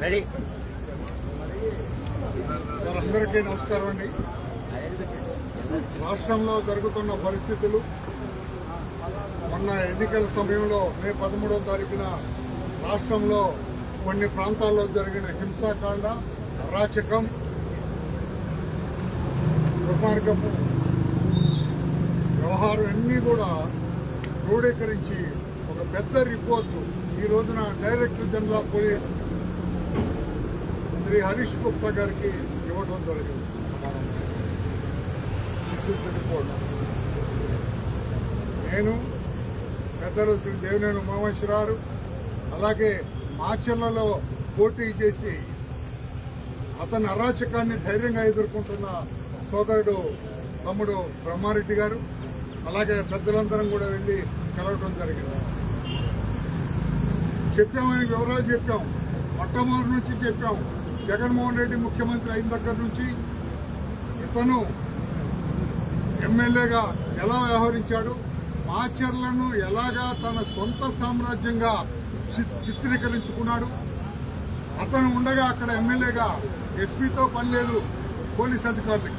Ready అందరికీ నమస్కారం అండి. రాష్ట్రంలో జరుగుతున్న పరిస్థితులు మొన్న ఎన్నికల సమయంలో మే పదమూడవ తారీఖున రాష్ట్రంలో కొన్ని ప్రాంతాల్లో జరిగిన హింసాకాండ అరాచకం దుర్మార్గము వ్యవహారం అన్నీ కూడా క్రోడీకరించి ఒక పెద్ద రిపోర్టు ఈ రోజున director general of police Shri Harish Gupta గారికి ఇవ్వడం జరిగింది. నేను పెద్దలు శ్రీ దేవినేని ఉమామేశ్వరారు అలాగే మాచర్లలో పోటీ చేసి అతని అరాచకాన్ని ధైర్యంగా ఎదుర్కొంటున్న సోదరుడు తమ్ముడు బ్రహ్మారెడ్డి గారు అలాగే పెద్దలందరం కూడా వెళ్ళి కలవడం జరిగింది. చెప్పామని వివరాలు చెప్పాం. మొట్టమొదటి నుంచి చెప్పాము జగన్మోహన్ రెడ్డి ముఖ్యమంత్రి అయిన దగ్గర నుంచి ఇతను ఎమ్మెల్యేగా ఎలా వ్యవహరించాడు? మాచర్లను ఎలాగా తన సొంత సామ్రాజ్యంగా చి- చిత్రీకరించుకున్నాడు? అతను ఉండగా అక్కడ ఎమ్మెల్యేగా ఎస్పీతో పనిలేదు పోలీస్ అధికారులకి.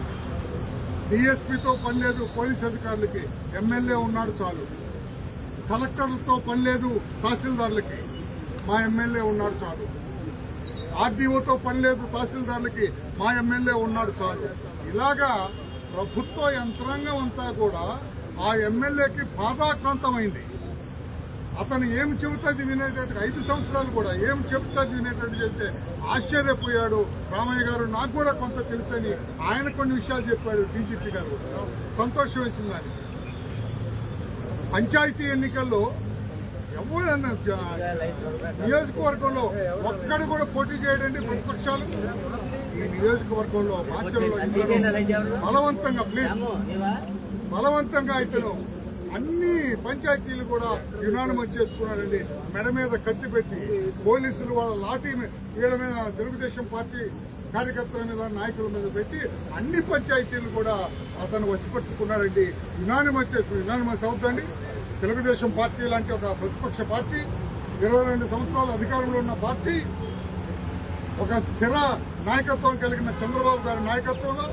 డిఎస్పీతో పనిలేదు పోలీస్ అధికారులకి. ఎమ్మెల్యే ఉన్నాడు చాలు. కలెక్టర్లతో పనిలేదు తహసీల్దార్లకి. మా ఎమ్మెల్యే ఉన్నాడు చాలు. ఆర్డీఓతో పని లేదు తహసీల్దార్లకి మా ఎమ్మెల్యే ఉన్నాడు చాలు. ఇలాగా ప్రభుత్వ యంత్రాంగం అంతా కూడా ఆ ఎమ్మెల్యేకి బాధాక్రాంతమైంది. అతను ఏం చెబుతుంది వినేటట్టు ఐదు సంవత్సరాలు కూడా ఏం చెబుతుంది వినేటట్టు చెప్తే ఆశ్చర్యపోయాడు. రామయ్య గారు నాకు కూడా కొంత తెలుసని ఆయన కొన్ని విషయాలు చెప్పాడు డీజీపీ గారు కూడా. సంతోషం వేసింది ఆయనకి. పంచాయతీ ఎన్నికల్లో ఎవరన్నా నియోజకవర్గంలో ఒక్కడు కూడా పోటీ చేయడండి ప్రతిపక్షాలు. ఈ నియోజకవర్గంలో మార్చల్లో బలవంతంగా ప్లీజ్ బలవంతంగా ఇతను అన్ని పంచాయతీలు కూడా యునానిమస్ చేసుకున్నారండి మెడ మీద కత్తి పెట్టి పోలీసులు వాళ్ళ లాఠీ వీళ్ళ మీద తెలుగుదేశం పార్టీ కార్యకర్తల మీద నాయకుల మీద పెట్టి అన్ని పంచాయతీలు కూడా అతను వసిపరుచుకున్నారండి. యునానిమస్ చేసి యునానిమస్ అవుతుందండి తెలుగుదేశం పార్టీ లాంటి ఒక ప్రతిపక్ష పార్టీ ఇరవై రెండు సంవత్సరాల అధికారంలో ఉన్న పార్టీ ఒక స్థిర నాయకత్వం కలిగిన చంద్రబాబు గారి నాయకత్వంలో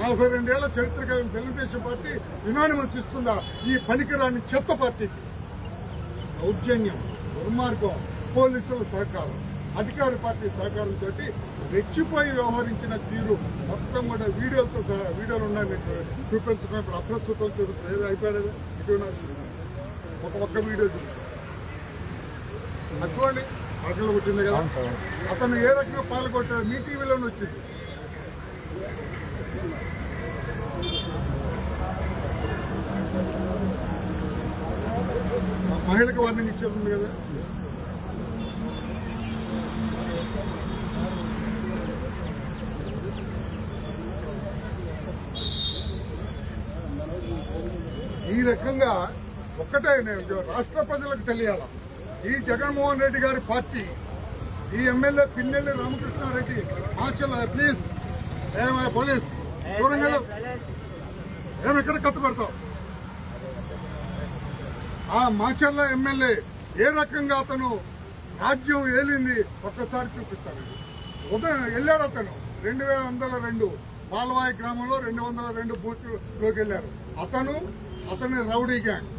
నలభై రెండేళ్ళ చరిత్ర కలిగిన తెలుగుదేశం పార్టీ యునానిమస్ ఇస్తుందా? ఈ పనికిరాని చెత్త పార్టీకి. దౌర్జన్యం దుర్మార్గం పోలీసుల సహకారం అధికార పార్టీ సహకారంతో రెచ్చిపోయి వ్యవహరించిన తీరు. మొత్తం కూడా వీడియోలతో సహా వీడియోలు ఉన్నాయి మీకు చూపించడం ఇప్పుడు అప్రస్తుతం చూపిస్తుంది ఏదో అయిపోయాడు ఇటు ఒక ఒక్క వీడియో అది చూడండి అట్లా వచ్చింది కదా. అతను ఏ రకంగా పాల్గొట్టాడు మీ టీవీలోనే వచ్చింది. మహిళకు వార్నింగ్ ఇచ్చేది కదా. ఈ రకంగా ఒక్కటే నేను రాష్ట్ర ప్రజలకు తెలియాల? ఈ జగన్మోహన్ రెడ్డి గారి పార్టీ ఈ MLA Pinnelli Ramakrishnareddy marshal please. ఏమై పోలీస్ దూరంగా వెళ్ళు. ఏమి కత్తు పెడతాం ఆ మాచర్ల ఎమ్మెల్యే ఏ రకంగా అతను రాజ్యం ఏలింది? ఒక్కసారి చూపిస్తాడు ఉదయం వెళ్ళాడు అతను. రెండు వేల వందల రెండు పాలవాయి గ్రామంలో రెండు వందల రెండు బూత్లోకి వెళ్ళారు అతను అతని రౌడీ గ్యాంగ్.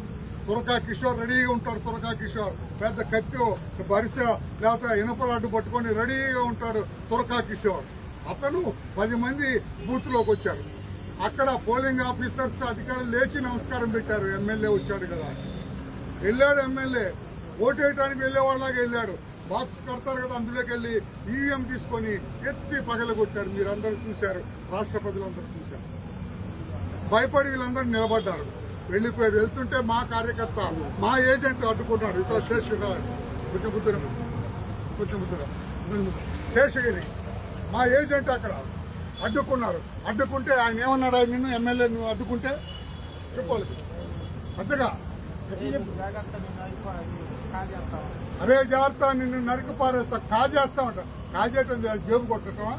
తురకా కిషోర్ రెడీగా ఉంటారు తురకా కిషోర్. పెద్ద కత్తి బరిస లేకపోతే ఇనపలాడ్డు పట్టుకొని రెడీగా ఉంటాడు తురకా కిషోర్. అతను పది మంది బూత్లోకి వచ్చారు అక్కడ పోలింగ్ ఆఫీసర్స్ అధికారులు లేచి నమస్కారం పెట్టారు. ఎమ్మెల్యే వచ్చాడు కదా. వెళ్ళాడు ఎమ్మెల్యే. ఓటేయడానికి వేయడానికి వాళ్ళగా వెళ్ళాడు. బాక్స్ కడతారు కదా అందులోకి వెళ్ళి ఈవీఎం తీసుకొని ఎత్తి పగలగొట్టారు మీరందరూ చూశారు. రాష్ట్ర ప్రజలందరూ చూశారు. భయపడి వీళ్ళందరూ నిలబడ్డారు. వెళ్ళిపోయి వెళ్తుంటే మా కార్యకర్త మా ఏజెంట్ అడ్డుకున్నాడు ఇతర శేషగిరి కొంచెం బుద్ధురం కొంచెం బుద్ధురం శేషగిరి మా ఏజెంట్ అక్కడ అడ్డుకున్నారు. అడ్డుకుంటే ఆయన ఏమన్నాడు? ఆయన నిన్ను ఎమ్మెల్యే నువ్వు అడ్డుకుంటే చెప్పాలి. అంతగా? అరే జాగ్రత్త నిన్ను నరికి పారేస్తా. కాజేస్తామంట కాజేయటం జేబు కొట్టటమా?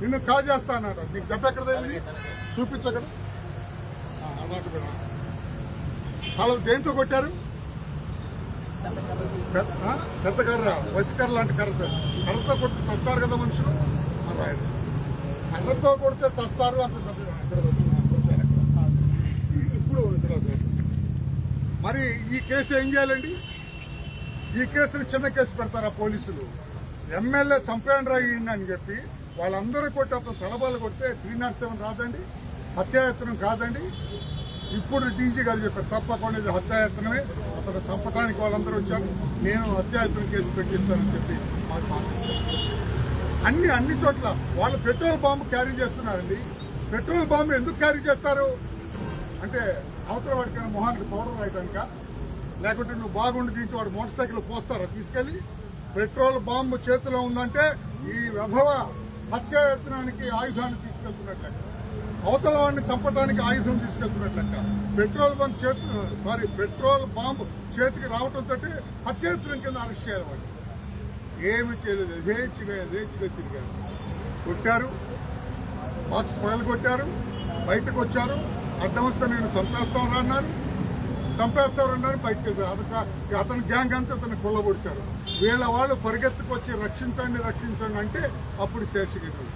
నిన్ను కాజేస్తా అన్నాడు. నీకు గడ్డ ఎక్కడ తగిలింది? చూపించక్కడ అలాంటి తల దేంతో కొట్టారు? పెద్ద ఆ? పెద్ద కర్ర వసికర్ర లాంటి కర్రతో. కర్రతో కొట్టి చస్తారు కదా మనుషులు? మరి ఆయన కర్రతో కొడితే చస్తారు అంత పెద్ద- ఇప్పుడు మరి ఈ కేసు ఏం చేయాలండి? ఈ కేసులు చిన్న కేసు పెడతారా పోలీసులు? ఎమ్మెల్యే చంపేయండి రా అని చెప్పి వాళ్ళందరూ కొట్టి అతను తలబాలు కొడితే త్రీ నాట్ సెవెన్ రాదండి హత్యాయత్నం కాదండి. ఇప్పుడు డీజీ గారు చెప్పారు తప్పకుండా ఇది హత్యాయత్నమే. అతను చంపడానికి వాళ్ళందరూ వచ్చారు. నేను హత్యాయత్నం కేసు పెట్టిస్తానని చెప్పి మాకు అన్ని అన్ని చోట్ల వాళ్ళు పెట్రోల్ బాంబు క్యారీ చేస్తున్నారండి. పెట్రోల్ బాంబు ఎందుకు క్యారీ చేస్తారు? అంటే అవతల వాడికైనా మొహానికి పౌడర్ రాయటానిక? లేకుంటే నువ్వు బాగుండి తీసి వాడు మోటార్ సైకిల్ పోస్తారా? తీసుకెళ్ళి పెట్రోల్ బాంబు చేతిలో ఉందంటే ఈ విధవ హత్యాయత్నానికి ఆయుధాన్ని తీసుకెళ్తున్నట్లయితే అవతల వాడిని చంపడానికి ఆయుధం తీసుకెళ్తున్నట్లెక్క. పెట్రోల్ బంక్ చేతి సారీ పెట్రోల్ బాంబు చేతికి రావడంతో హత్యాయత్నం కింద అరెస్ట్ చేయాలి వాడిని. ఏమి చేయలేదు. యథేచ్ఛగా యథేచ్ఛగా తిరిగారు కొట్టారు. బాక్స్ పగలు కొట్టారు. బయటకు వచ్చారు. అడ్డం నేను చంపేస్తాను అన్నారు. చంపేస్తారు అన్నారు. బయటకు వెళ్ళారు అతను అతని గ్యాంగ్ అంతా అతను కొల్లగొడిచారు. వీళ్ళ వాళ్ళు పరిగెత్తుకొచ్చి రక్షించండి రక్షించండి అంటే అప్పుడు శేషగిరి.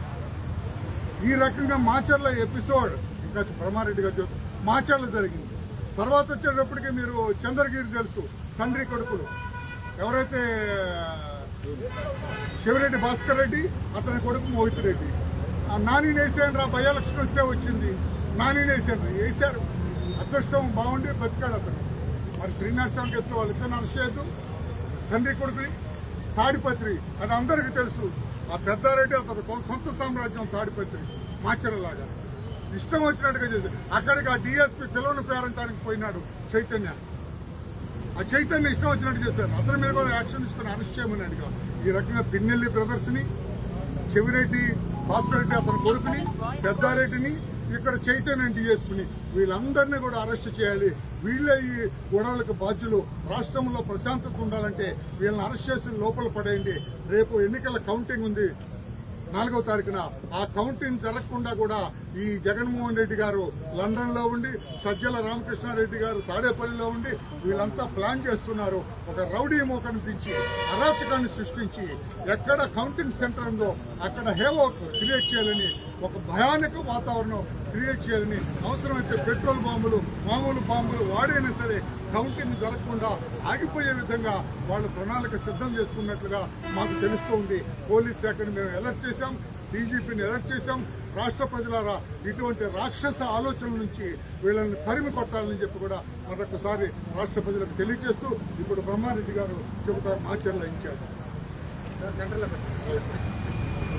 ఈ రకంగా మాచర్ల ఎపిసోడ్ ఇంకా బ్రహ్మారెడ్డి గారు మాచర్ల జరిగింది. తర్వాత వచ్చేటప్పటికి మీరు చంద్రగిరి తెలుసు తండ్రి కొడుకులు. ఎవరైతే శివరెడ్డి భాస్కర్ రెడ్డి అతని కొడుకు మోహిత్ రెడ్డి. ఆ నాని వేసాను రా భయలక్ష్మి వస్తే వచ్చింది. నాని వేసాను వేశారు. అదృష్టం బాగుండి బతికాడు అతను. మరి శ్రీనివాస సెవెన్ కేసులో వాళ్ళిద్దరిని అరెస్ట్ తండ్రి కొడుకుని తాడిపత్రి అది అందరికీ తెలుసు. ఆ పెద్దారెడ్డి అతను సొంత సామ్రాజ్యం తాడిపత్రి మాచరలాగా ఇష్టం వచ్చినట్టుగా చేసి అక్కడికి ఆ డిఎస్పీ పిల్లలను పేరంటానికి పోయినాడు చైతన్య. ఆ చైతన్య ఇష్టం వచ్చినట్టు చేశారు. అతని మీద కూడా యాక్షన్ ఇస్తున్న అరెస్ట్ చేయమని అడిగా ఈ రకంగా పిన్నెల్లి బ్రదర్స్ని చెవిరెడ్డి భాస్కర్ రెడ్డి అతని కొడుకుని పెద్దారెడ్డిని ఇక్కడ చైతన్య డిఎస్పీని వీళ్ళందరినీ కూడా అరెస్ట్ చేయాలి. వీళ్ళే ఈ గొడవలకు బాధ్యులు. రాష్ట్రంలో ప్రశాంతత ఉండాలంటే వీళ్ళని అరెస్ట్ చేసి లోపల పడేయండి. రేపు ఎన్నికల కౌంటింగ్ ఉంది. నాలుగవ తారీఖున ఆ కౌంటింగ్ జరగకుండా కూడా ఈ జగన్మోహన్ రెడ్డి గారు లండన్లో ఉండి సజ్జల రామకృష్ణారెడ్డి గారు తాడేపల్లిలో ఉండి వీళ్ళంతా ప్లాన్ చేస్తున్నారు. ఒక రౌడీ మోకను దించి అరాచకాన్ని సృష్టించి ఎక్కడ కౌంటింగ్ సెంటర్ ఉందో అక్కడ హేవో క్రియేట్ చేయాలని ఒక భయానక వాతావరణం క్రియేట్ చేయాలని అవసరమైతే పెట్రోల్ బాంబులు మామూలు బాంబులు వాడైనా సరే కౌంటింగ్ జరగకుండా ఆగిపోయే విధంగా వాళ్ళు ప్రణాళిక సిద్ధం చేసుకున్నట్లుగా మాకు తెలుస్తోంది పోలీస్ శాఖను మేము అలర్ట్ చేశాం డీజీపీని అలర్ట్ చేశాం. రాష్ట్ర ప్రజలారా ఇటువంటి రాక్షస ఆలోచనల నుంచి వీళ్ళని తరిమి కొట్టాలని చెప్పి కూడా మరొకసారి రాష్ట్ర ప్రజలకు తెలియజేస్తూ ఇప్పుడు బ్రహ్మారెడ్డి గారు చెబుతారు మాచర్ల ఇన్ఛార్జ్.